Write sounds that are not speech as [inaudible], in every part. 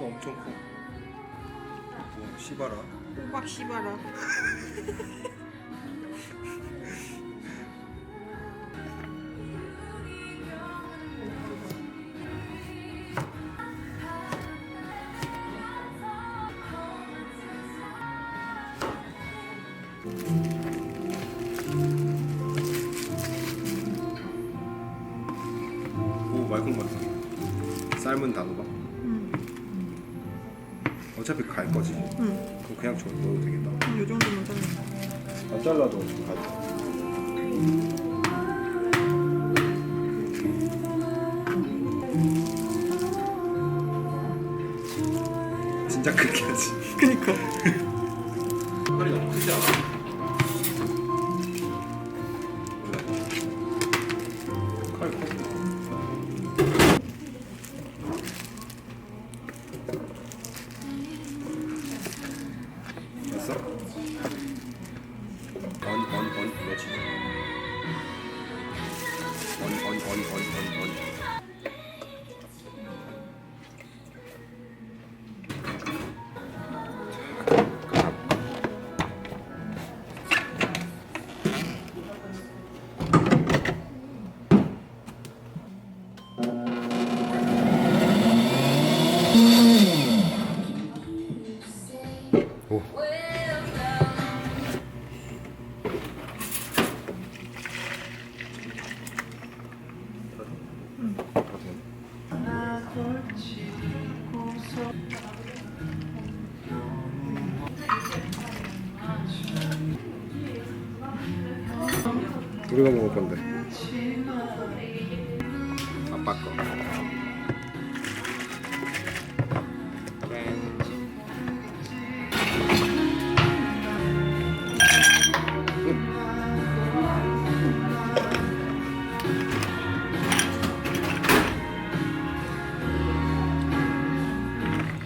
씨가 엄청 커. 뭐 씨바라. 호박 씨바라. 오 말콩말콩. 삶은 단호박. 응. 어차피 갈 거지. 응. 그럼 그냥 줘 넣어도 되겠다. 요 정도면 잘라. 안 잘라도 가지. 진짜 [laughs] 크게 하지. 그니까. [laughs] 팔이 너무 크지 않아? 아빠 거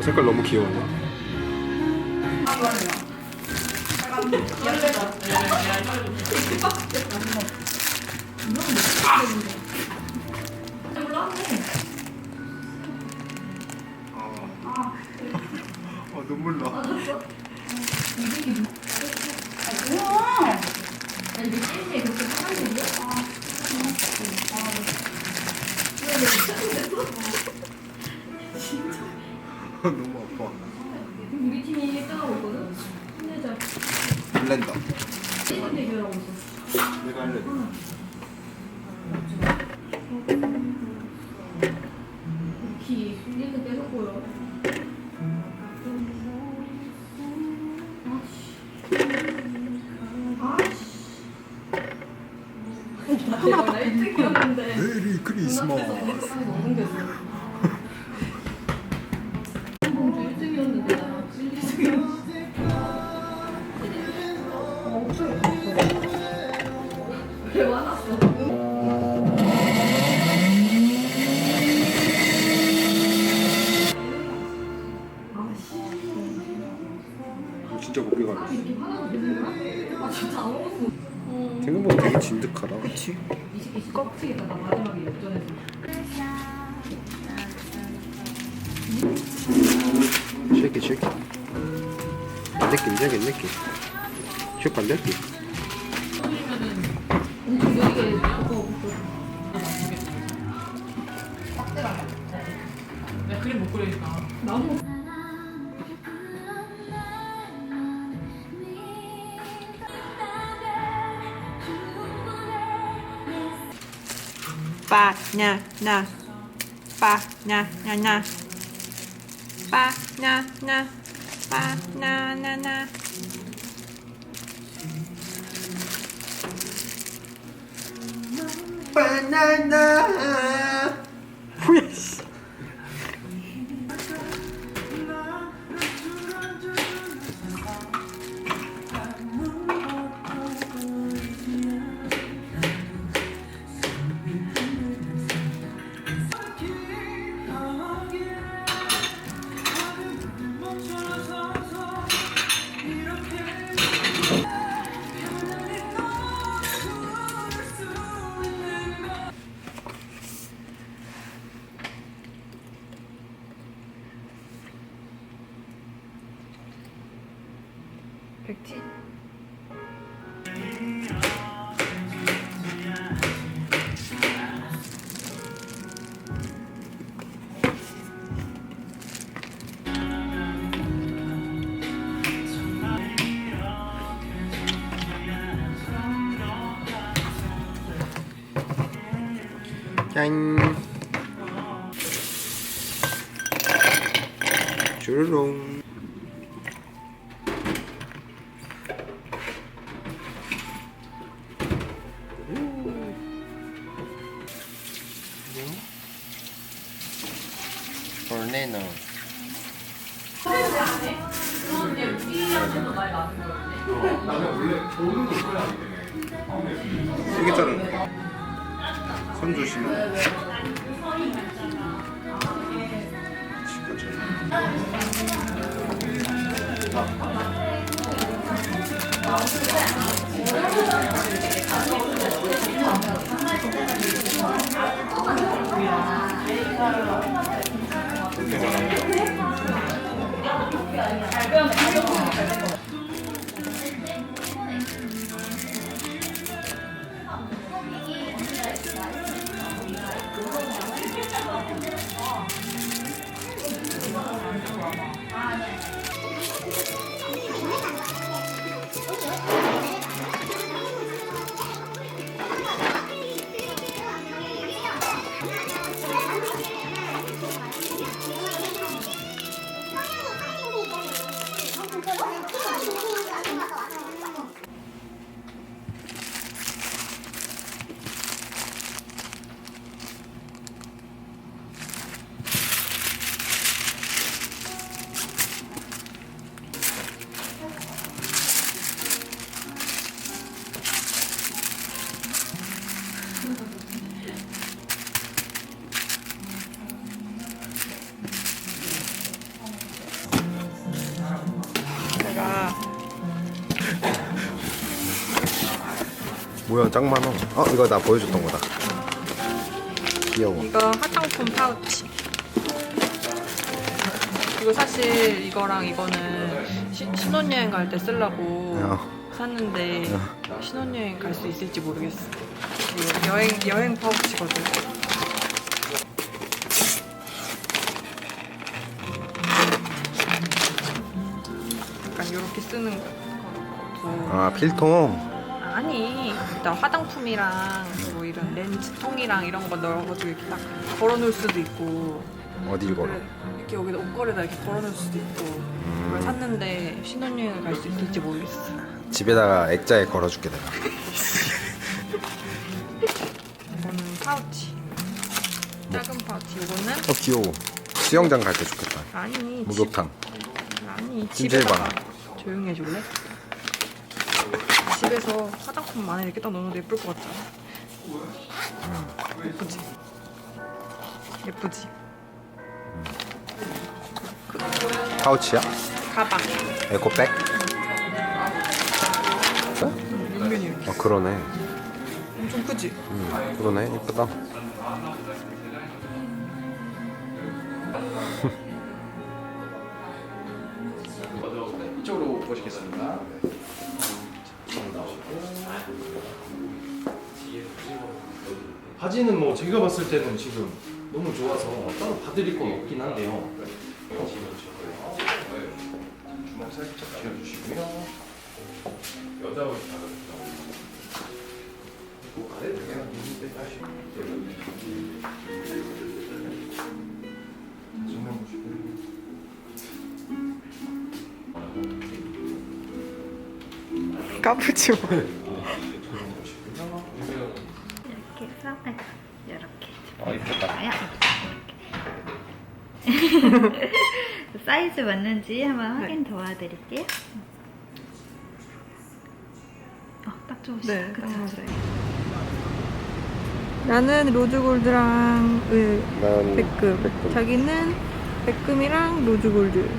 색깔 너무 귀여운데 [laughs] 어 눈물 나. [laughs] [laughs] 너무 아파. 우리 팀이 1등하고 있거든? 힘내자. 블렌더. 하나 더 1등이었는데. 메리 크리스마스. 너무겼어. 공주 1등이었는데 나 1, 2등이었어. 왜 화났어? 이거 진짜 곱게 가네. 거야? 아. 생각보다 되게 진득하다. 그치. 이 새끼 껍질에다 가 마지막에 역전해서. 쉐이크 안 내끼. 엄청 여기에 두꺼워 내가 그림 못 그리니까. 나무 바나나. 바나나나. 바나나. 바나나나. 바 짠. 주르롱. 세개 자른 손 조심. 제가 뭐야 짱 많아. 어 이거 나 보여줬던 거다. 귀여워. 이거 화장품 파우치. 이거 사실 이거랑 이거는 시- 신혼여행 갈 때 쓰려고 어. 샀는데 신혼여행 갈 수 있을지 모르겠어. 이거 여행 여행 파우치거든. 약간 이렇게 쓰는 거. 아 필통. 아니, 일단 화장품이랑 뭐 이런 렌즈통이랑 이런 거 넣어가지고 이렇게 딱 걸어놓을 수도 있고 어딜 걸어? 그래, 이렇게 여기다 옷걸이에다 이렇게 걸어놓을 수도 있고 이걸 음, 샀는데 신혼여행을 갈 수 있을지 모르겠어. 집에다가 액자에 걸어줄게 내가. 이거는 파우치. 작은 파우치. 이거는 어 귀여워. 수영장 갈 때 좋겠다. 아니 목욕탕. 집, 아니 찜질방. 집에다가 조용히 해줄래? 집에서 화장품 안에 이렇게 딱 넣어도 예쁠 것 같잖아. 예쁘지? 예쁘지? 파우치야? 가방. 에코백? 은근히 이렇게. 어 그러네. 엄청 크지? 음 그러네 이쁘다. 바지는 뭐 제가 봤을 때는 지금 너무 좋아서 따로 봐드릴 건 없긴 한데요. 주먹 살짝 쥐어주시고요. 여자 옷 아래 그냥 있는데 다시 정면 보시고요. 까부지 뭐. 이렇게 해서 아이고, 이렇게 어 이쁘다. 아야 이렇게. 사이즈 맞는지 한번 네. 확인 도와드릴게요. 어, 딱 좋으시다. 네, 그쵸? 딱 맞아요. 나는 로즈골드랑 의난 백금. 백금. 자기는 백금이랑 로즈골드.